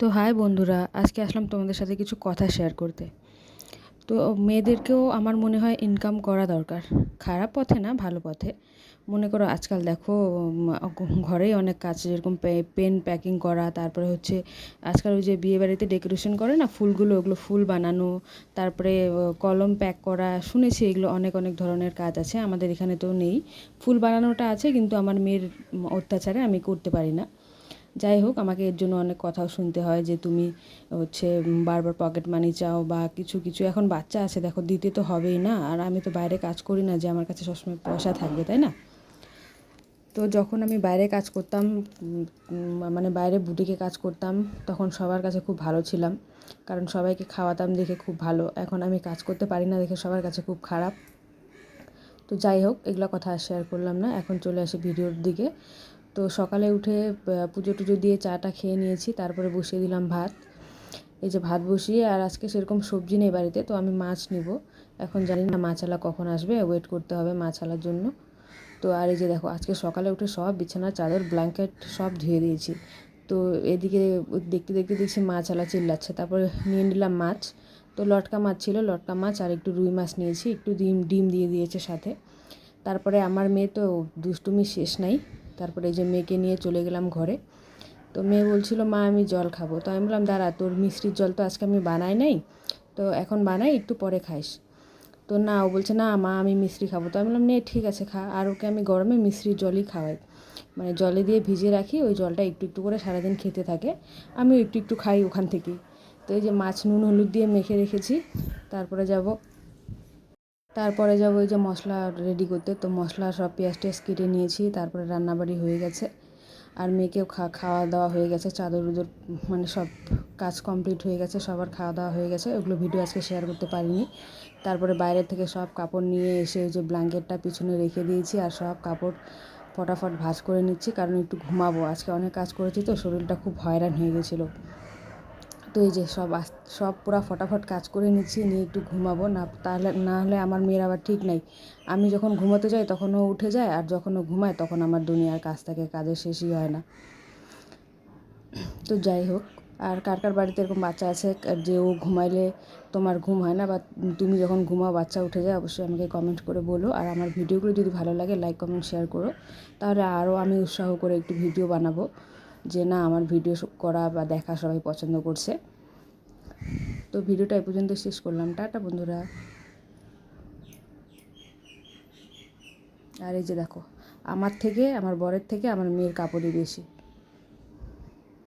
তো হাই বন্ধুরা, আজকে আসলাম তোমাদের সাথে কিছু কথা শেয়ার করতে। তো মেয়েদেরকেও আমার মনে হয় ইনকাম করা দরকার। খারাপ পথে না, ভালো পথে। মনে করো আজকাল দেখো ঘরেই অনেক কাজ, যেরকম পেন প্যাকিং করা, তারপরে হচ্ছে আজকাল ওই যে বিয়ে বাড়িতে ডেকোরেশন করে না, ফুলগুলো, ওগুলো ফুল বানানো, তারপরে কলম প্যাক করা, শুনেছি এগুলো অনেক অনেক ধরনের কাজ আছে, আমাদের এখানে তো নেই। ফুল বানানোটা আছে, কিন্তু আমার মেয়ের অত্যাচারে আমি করতে পারি না। যাই হোক, আমাকে এর জন্য অনেক কথাও শুনতে হয় যে তুমি হচ্ছে বারবার পকেট মানি চাও বা কিছু কিছু এখন বাচ্চা আছে, দেখো দিতে তো হবেই না। আর আমি তো বাইরে কাজ করি না যে আমার কাছে সবসময় পয়সা থাকবে, তাই না? তো যখন আমি বাইরে কাজ করতাম মানে বাইরে বুটিকে কাজ করতাম, তখন সবার কাছে খুব ভালো ছিলাম। কারণ সবাইকে খাওয়াতাম দেখে খুব ভালো। এখন আমি কাজ করতে পারি না দেখে সবার কাছে খুব খারাপ। তো যাই হোক, এগুলো কথা শেয়ার করলাম না। এখন চলে আসি ভিডিওর দিকে। তো সকালে উঠে পুজো টুজো দিয়ে চাটা খেয়ে নিয়েছি, তারপরে বসিয়ে দিলাম ভাত। এই যে ভাত বসিয়ে, আর আজকে সেরকম সবজি নেই বাড়িতে, তো আমি মাছ নিব। এখন জানি না মাছালা কখন আসবে ওয়েট করতে হবে মাছালার জন্য। তো আর এই যে দেখো, আজকে সকালে উঠে সব বিছানার চাদর ব্ল্যাঙ্কেট সব ধুয়ে দিয়েছি। তো এদিকে দেখতে দেখতে দেখছি মাছ আলা চিল্লাচ্ছে, তারপরে নিয়ে নিলাম মাছ। তো লটকা মাছ ছিল, লটকা মাছ আর একটু রুই মাছ নিয়েছি, একটু ডিম ডিম দিয়ে দিয়েছে সাথে। তারপরে আমার মেয়ে তো দুষ্টুমি শেষ নাই। তারপরে এই যে মেয়েকে নিয়ে চলে গেলাম ঘরে। তো মেয়ে বলছিল, মা, আমি জল খাব। তো আমি বললাম, দাঁড়া, তোর মিষ্টির জল তো আজকে আমি বানাই নাই, তো এখন বানাই, একটু পরে খাইস। তো না, ও বলছে, না, মা, আমি মিষ্টি খাব। তো আমি বললাম, নে, ঠিক আছে, খা। আর ওকে আমি গরমে মিষ্টির জলই খাওয়াই। মানে জলে দিয়ে ভিজিয়ে রাখি, ওই জলটা একটু একটু করে সারাদিন খেতে থাকে। আমিও একটু একটু খাই ওখান থেকেই। তো এই যে মাছ নুন, হলুদ দিয়ে মেখে রেখেছি, তারপরে যাব তারপরে যাব ওই যে মশলা রেডি করতে। তো মশলা সব পেঁয়াজ টেয়াজ কেটে নিয়েছি, তারপরে রান্নাবাড়ি হয়ে গেছে। আর মেয়েকেও খাওয়া দাওয়া হয়ে গেছে, চাদর উদর মানে সব কাজ কমপ্লিট হয়ে গেছে, সবার খাওয়া দাওয়া হয়ে গেছে। ওগুলো ভিডিও আজকে শেয়ার করতে পারিনি। তারপরে বাইরে থেকে সব কাপড় নিয়ে এসে ওই যে ব্ল্যাঙ্কেটটা পিছনে রেখে দিয়েছি আর সব কাপড় ফটাফট ভাঁজ করে নিচ্ছি, কারণ একটু ঘুমাবো। আজকে অনেক কাজ করেছি তো, শরীরটা খুব হয়রান হয়ে গেছিল। তো এই যে সব সব পুরো ফটাফট কাজ করে নিচ্ছি, নিয়ে একটু ঘুমাবো। না, তাহলে, না হলে আমার মেয়ের আবার ঠিক নাই। আমি যখন ঘুমোতে যাই তখন ও উঠে যায়, আর যখন ও ঘুমায় তখন আমার দুনিয়ার কাজ থাকে, কাজের শেষই হয় না। তো যাই হোক, আর কার কার বাড়িতে এরকম বাচ্চা আছে যে ও ঘুমাইলে তোমার ঘুম হয় না, বা তুমি যখন ঘুমাও, বাচ্চা উঠে যায়, অবশ্যই আমাকে কমেন্ট করে বলো। আর আমার ভিডিওগুলো যদি ভালো লাগে লাইক কমেন্ট শেয়ার করো। তাহলে আরও আমি উৎসাহ করে একটু ভিডিও বানাবো। যে না, আমার ভিডিও করা বা দেখা সবাই পছন্দ করছে। তো ভিডিওটা এ পর্যন্ত শেষ করলাম। টাটা, বন্ধুরা। আর এই যে দেখো, আমার থেকে, আমার বরের থেকে আমার মেয়ের কাপড়ই বেশি।